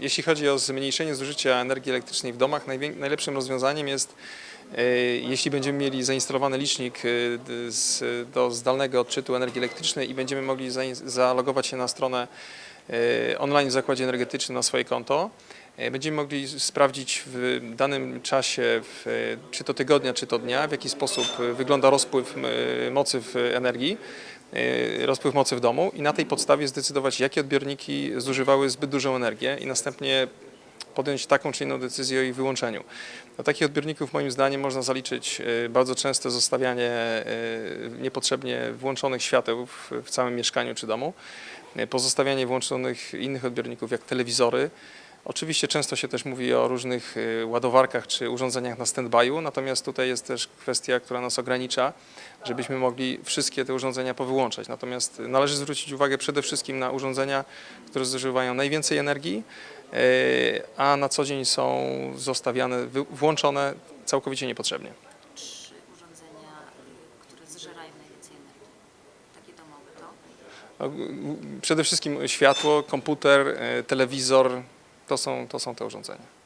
Jeśli chodzi o zmniejszenie zużycia energii elektrycznej w domach, najlepszym rozwiązaniem jest, e, jeśli będziemy mieli zainstalowany licznik e, do zdalnego odczytu energii elektrycznej i będziemy mogli zalogować się na stronę e, online w zakładzie energetycznym na swoje konto, będziemy mogli sprawdzić w danym czasie, czy to tygodnia, czy to dnia, w jaki sposób wygląda rozpływ mocy w energii, rozpływ mocy w domu i na tej podstawie zdecydować, jakie odbiorniki zużywały zbyt dużą energię i następnie podjąć taką czy inną decyzję o ich wyłączeniu. Do takich odbiorników moim zdaniem można zaliczyć e, bardzo częste zostawianie e, niepotrzebnie włączonych świateł w, całym mieszkaniu czy domu, pozostawianie włączonych innych odbiorników jak telewizory. Oczywiście często się też mówi o różnych e, ładowarkach czy urządzeniach na stand-by'u, natomiast tutaj jest też kwestia, która nas ogranicza, żebyśmy mogli wszystkie te urządzenia powyłączać. Natomiast należy zwrócić uwagę przede wszystkim na urządzenia, które zużywają najwięcej energii, e, a na co dzień są zostawiane, włączone całkowicie niepotrzebnie. Trzy urządzenia, y, które zżerają najwięcej energii. Takie domowe to. Przede wszystkim światło, komputer, telewizor to są, to są te urządzenia.